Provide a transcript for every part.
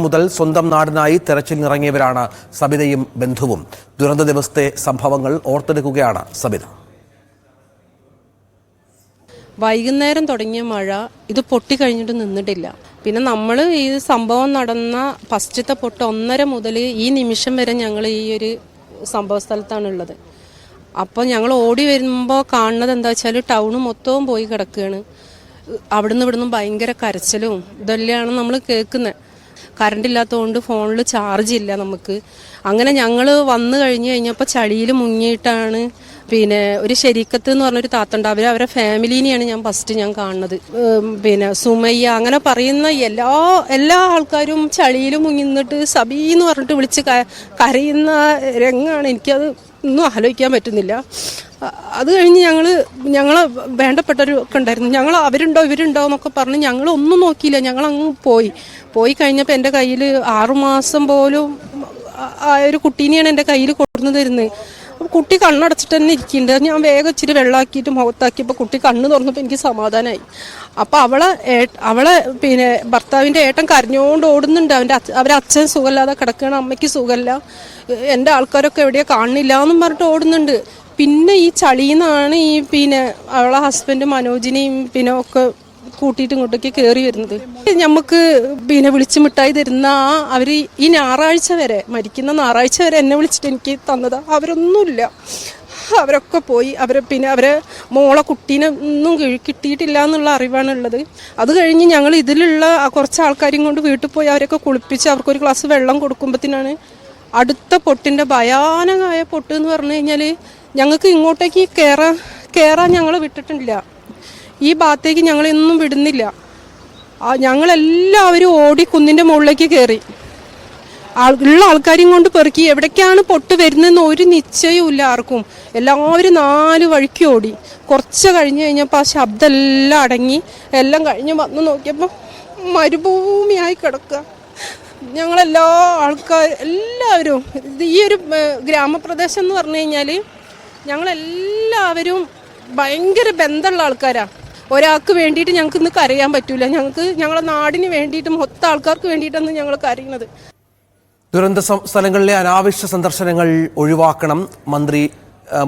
മുതൽ സ്വന്തം നാടിനായി തെരച്ചിലിനിറങ്ങിയവരാണ് സബിതയും ബന്ധുവും. ദുരന്ത ദിവസത്തെ സംഭവങ്ങൾ ഓർത്തെടുക്കുകയാണ് സബിത. വൈകുന്നേരം തുടങ്ങിയ മഴ ഇത് പൊട്ടി കഴിഞ്ഞിട്ട് നിന്നിട്ടില്ല. പിന്നെ നമ്മൾ ഈ സംഭവം നടന്ന ഫസ്റ്റത്തെ പൊട്ട് ഒന്നര മുതൽ ഈ നിമിഷം വരെ ഞങ്ങൾ ഈ ഒരു സംഭവ സ്ഥലത്താണ് ഉള്ളത് അപ്പോൾ ഞങ്ങൾ ഓടി വരുമ്പോൾ കാണുന്നത് എന്താ വെച്ചാൽ ടൗണ് മൊത്തവും പോയി കിടക്കുകയാണ് അവിടുന്ന് ഇവിടുന്ന് ഭയങ്കര കരച്ചിലും ഇതെല്ലാമാണ് നമ്മൾ കേൾക്കുന്നത് കറണ്ട് ഇല്ലാത്തതുകൊണ്ട് ഫോണിൽ ചാർജ് ഇല്ല നമുക്ക്. അങ്ങനെ ഞങ്ങൾ വന്നു കഴിഞ്ഞ് കഴിഞ്ഞപ്പോൾ ചളിയിൽ മുങ്ങിയിട്ടാണ് പിന്നെ ഒരു ശരീക്കത്ത് എന്ന് പറഞ്ഞൊരു താത്തണ്ട് അവർ അവരെ ഫാമിലീനെയാണ് ഞാൻ ഫസ്റ്റ് ഞാൻ കാണുന്നത്. പിന്നെ സുമയ്യ അങ്ങനെ പറയുന്ന എല്ലാ എല്ലാ ആൾക്കാരും ചളിയിൽ മുങ്ങി നിന്നിട്ട് സബി എന്ന് പറഞ്ഞിട്ട് വിളിച്ച് കരയുന്ന രംഗമാണ് എനിക്കത് ഒന്നും ആലോചിക്കാൻ പറ്റുന്നില്ല. അത് കഴിഞ്ഞ് ഞങ്ങൾ ഞങ്ങൾ വേണ്ടപ്പെട്ടവരൊക്കെ ഉണ്ടായിരുന്നു. ഞങ്ങൾ അവരുണ്ടോ ഇവരുണ്ടോ എന്നൊക്കെ പറഞ്ഞ് ഞങ്ങൾ ഒന്നും നോക്കിയില്ല. ഞങ്ങൾ അങ്ങ് പോയി പോയി കഴിഞ്ഞപ്പോൾ എന്റെ കയ്യിൽ ആറുമാസം പോലും ആ- ഒരു കുട്ടീനെയാണ് എന്റെ കയ്യിൽ കൊടുന്നു തരുന്നത്. അപ്പോൾ കുട്ടി കണ്ണടച്ചിട്ട് തന്നെ ഇരിക്കുന്നുണ്ട്. ഞാൻ വേഗം ഇച്ചിരി വെള്ളമാക്കിയിട്ട് മുഖത്താക്കിയപ്പോൾ കുട്ടി കണ്ണ് തുറന്നപ്പോൾ എനിക്ക് സമാധാനമായി അപ്പോൾ അവളെ അവളെ പിന്നെ ഭർത്താവിന്റെ ഏട്ടൻ കരഞ്ഞുകൊണ്ട് ഓടുന്നുണ്ട്. അവന്റെ അവരെ അച്ഛൻ സുഖമില്ലാതെ കിടക്കുകയാണ്. അമ്മയ്ക്ക് സുഖമില്ല. എന്റെ ആൾക്കാരൊക്കെ എവിടെയാണ് കാണുന്നില്ല എന്നും പറഞ്ഞിട്ട് ഓടുന്നുണ്ട്. പിന്നെ ഈ ചളിന്നാണ് ഈ പിന്നെ അവളെ ഹസ്ബൻഡ് മനോജിനെയും പിന്നെ ഒക്കെ കൂട്ടിയിട്ട് ഇങ്ങോട്ടേക്ക് കയറി വരുന്നത്. നമുക്ക് പിന്നെ വിളിച്ച് മിഠായി തരുന്ന ആ അവർ ഈ ഞായറാഴ്ച വരെ മരിക്കുന്ന ഞായറാഴ്ച വരെ എന്നെ വിളിച്ചിട്ട് എനിക്ക് തന്നത് അവരൊന്നുമില്ല. അവരൊക്കെ പോയി അവരെ പിന്നെ അവരെ മോളെ കുട്ടീനെ ഒന്നും കിട്ടിയിട്ടില്ല എന്നുള്ള അറിവാണ് ഉള്ളത്. അത് കഴിഞ്ഞ് ഞങ്ങൾ ഇതിലുള്ള കുറച്ച് ആൾക്കാരും കൊണ്ട് വീട്ടിൽ പോയി അവരൊക്കെ കുളിപ്പിച്ച് അവർക്കൊരു ഗ്ലാസ് വെള്ളം കൊടുക്കുമ്പോഴത്തേനാണ് അടുത്ത പൊട്ടിന്റെ ഭയാനകമായ പൊട്ട് എന്ന് പറഞ്ഞു കഴിഞ്ഞാൽ ഞങ്ങൾക്ക് ഇങ്ങോട്ടേക്ക് കയറാൻ കയറാൻ ഞങ്ങൾ വിട്ടിട്ടില്ല. ഈ ഭാഗത്തേക്ക് ഞങ്ങളെയൊന്നും വിടുന്നില്ല. ഞങ്ങളെല്ലാവരും ഓടി കുന്നിന്റെ മുകളിലേക്ക് കയറി ഉള്ള ആൾക്കാരെയും കൊണ്ട് പെറുക്കി എവിടേക്കാണ് പൊട്ട് വരുന്നതെന്ന് ഒരു നിശ്ചയവും ഇല്ല ആർക്കും. എല്ലാവരും നാല് വഴിക്ക് ഓടി. കുറച്ച് കഴിഞ്ഞ് കഴിഞ്ഞപ്പോൾ ആ ശബ്ദം എല്ലാം അടങ്ങി. എല്ലാം കഴിഞ്ഞ് വന്ന് നോക്കിയപ്പോൾ മരുഭൂമിയായി കിടക്കുക ഞങ്ങളെല്ലാ ആൾക്കാർ എല്ലാവരും. ഈ ഒരു ഗ്രാമപ്രദേശം എന്ന് പറഞ്ഞു കഴിഞ്ഞാൽ ഞങ്ങളെല്ലാവരും ഭയങ്കര ബന്ധമുള്ള ആൾക്കാരാണ് ഒരാൾക്ക് വേണ്ടിയിട്ട് ഞങ്ങൾക്ക് ഇന്ന് കരയാൻ പറ്റൂല. ഞങ്ങൾക്ക് ഞങ്ങളെ നാടിന് വേണ്ടിയിട്ട് മൊത്തം ആൾക്കാർക്ക് വേണ്ടിയിട്ടാണ് ഞങ്ങൾ കരയുന്നത്. ദുരന്ത സ്ഥലങ്ങളിലെ അനാവശ്യ സന്ദർശനങ്ങൾ ഒഴിവാക്കണം മന്ത്രി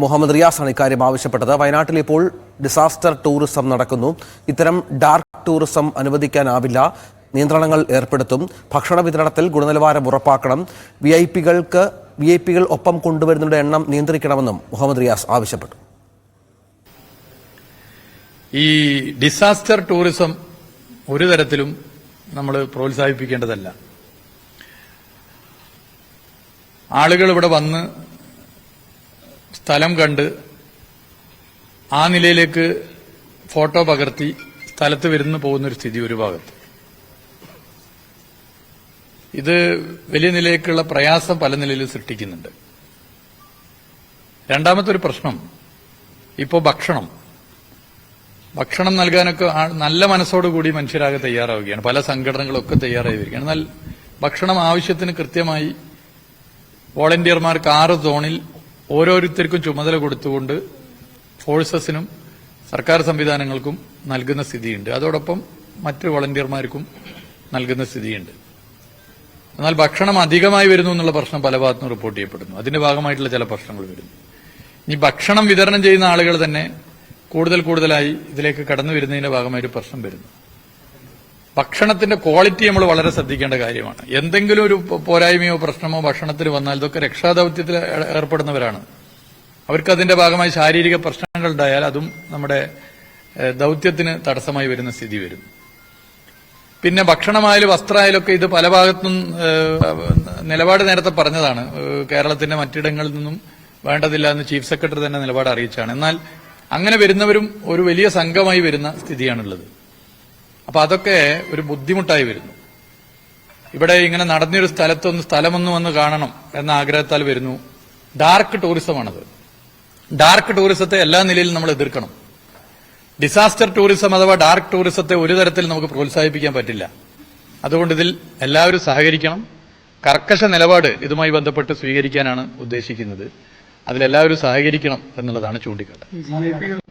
മുഹമ്മദ് റിയാസാണ് ഇക്കാര്യം ആവശ്യപ്പെട്ടത്. വയനാട്ടിൽ ഇപ്പോൾ ഡിസാസ്റ്റർ ടൂറിസം നടക്കുന്നു. ഇത്തരം ഡാർക്ക് ടൂറിസം അനുവദിക്കാനാവില്ല. നിയന്ത്രണങ്ങൾ ഏർപ്പെടുത്തും. ഭക്ഷണ വിതരണത്തിൽ ഗുണനിലവാരം ഉറപ്പാക്കണം. വി ഐ പികൾക്ക് വി ഐ പികൾ ഒപ്പം കൊണ്ടുവരുന്നവരുടെ എണ്ണം നിയന്ത്രിക്കണമെന്നും മുഹമ്മദ് റിയാസ് ആവശ്യപ്പെട്ടു. ഈ ഡിസാസ്റ്റർ ടൂറിസം ഒരു തരത്തിലും നമ്മൾ പ്രോത്സാഹിപ്പിക്കേണ്ടതല്ല. ആളുകൾ ഇവിടെ വന്ന് സ്ഥലം കണ്ട് ആ നിലയിലേക്ക് ഫോട്ടോ പകർത്തി സ്ഥലത്ത് വരുന്നു പോകുന്നൊരു സ്ഥിതി ഒരു ഭാഗത്ത്. ഇത് വലിയ നിലയ്ക്കുള്ള പ്രയാസം പല നിലയിലും സൃഷ്ടിക്കുന്നുണ്ട്. രണ്ടാമത്തെ ഒരു പ്രശ്നം ഇപ്പോൾ ഭക്ഷണം. ഭക്ഷണം നൽകാനൊക്കെ നല്ല മനസ്സോടുകൂടി മനുഷ്യരാകെ തയ്യാറാവുകയാണ്. പല സംഘടനകളൊക്കെ തയ്യാറായി വരികയാണ് എന്നാൽ ഭക്ഷണം ആവശ്യത്തിന് കൃത്യമായി വോളണ്ടിയർമാർക്ക് ആറ് സോണിൽ ഓരോരുത്തർക്കും ചുമതല കൊടുത്തുകൊണ്ട് ഫോഴ്സസിനും സർക്കാർ സംവിധാനങ്ങൾക്കും നൽകുന്ന സ്ഥിതിയുണ്ട്. അതോടൊപ്പം മറ്റ് വോളണ്ടിയർമാർക്കും നൽകുന്ന സ്ഥിതിയുണ്ട്. എന്നാൽ ഭക്ഷണം അധികമായി വരുന്നു എന്നുള്ള പ്രശ്നം പല ഭാഗത്തുനിന്നും റിപ്പോർട്ട് ചെയ്യപ്പെടുന്നു. അതിന്റെ ഭാഗമായിട്ടുള്ള ചില പ്രശ്നങ്ങൾ വരുന്നു. ഇനി ഭക്ഷണം വിതരണം ചെയ്യുന്ന ആളുകൾ തന്നെ കൂടുതൽ കൂടുതലായി ഇതിലേക്ക് കടന്നു വരുന്നതിന്റെ ഭാഗമായി ഒരു പ്രശ്നം വരുന്നു. ഭക്ഷണത്തിന്റെ ക്വാളിറ്റി നമ്മൾ വളരെ ശ്രദ്ധിക്കേണ്ട കാര്യമാണ്. എന്തെങ്കിലും ഒരു പോരായ്മയോ പ്രശ്നമോ ഭക്ഷണത്തിൽ വന്നാൽ ഇതൊക്കെ രക്ഷാദൌത്യത്തിൽ ഏർപ്പെടുന്നവരാണ്. അവർക്ക് അതിന്റെ ഭാഗമായി ശാരീരിക പ്രശ്നങ്ങൾ ഉണ്ടായാൽ അതും നമ്മുടെ ദൌത്യത്തിന് തടസ്സമായി വരുന്ന സ്ഥിതി വരുന്നു. പിന്നെ ഭക്ഷണമായാലും വസ്ത്രമായാലും ഒക്കെ ഇത് പല ഭാഗത്തും നിലപാട് നേരത്തെ പറഞ്ഞതാണ്. കേരളത്തിന്റെ മറ്റിടങ്ങളിൽ നിന്നും വേണ്ടതില്ല എന്ന് ചീഫ് സെക്രട്ടറി തന്നെ നിലപാട് അറിയിച്ചാണ്. എന്നാൽ അങ്ങനെ വരുന്നവരും ഒരു വലിയ സംഘമായി വരുന്ന സ്ഥിതിയാണുള്ളത്. അപ്പൊ അതൊക്കെ ഒരു ബുദ്ധിമുട്ടായി വരുന്നു. ഇവിടെ ഇങ്ങനെ നടന്നൊരു സ്ഥലത്തൊന്ന് സ്ഥലമൊന്ന് വന്ന് കാണണം എന്ന ആഗ്രഹത്താൽ വരുന്നു. ഡാർക്ക് ടൂറിസമാണത്. ഡാർക്ക് ടൂറിസത്തെ എല്ലാ നിലയിലും നമ്മൾ എതിർക്കണം. ഡിസാസ്റ്റർ ടൂറിസം അഥവാ ഡാർക്ക് ടൂറിസത്തെ ഒരു തരത്തിൽ നമുക്ക് പ്രോത്സാഹിപ്പിക്കാൻ പറ്റില്ല. അതുകൊണ്ട് ഇതിൽ എല്ലാവരും സഹകരിക്കണം. കർക്കശ നിലപാട് ഇതുമായി ബന്ധപ്പെട്ട് സ്വീകരിക്കാനാണ് ഉദ്ദേശിക്കുന്നത്. അതിലെല്ലാവരും സഹകരിക്കണം എന്നുള്ളതാണ് ചൂണ്ടിക്കാട്ട്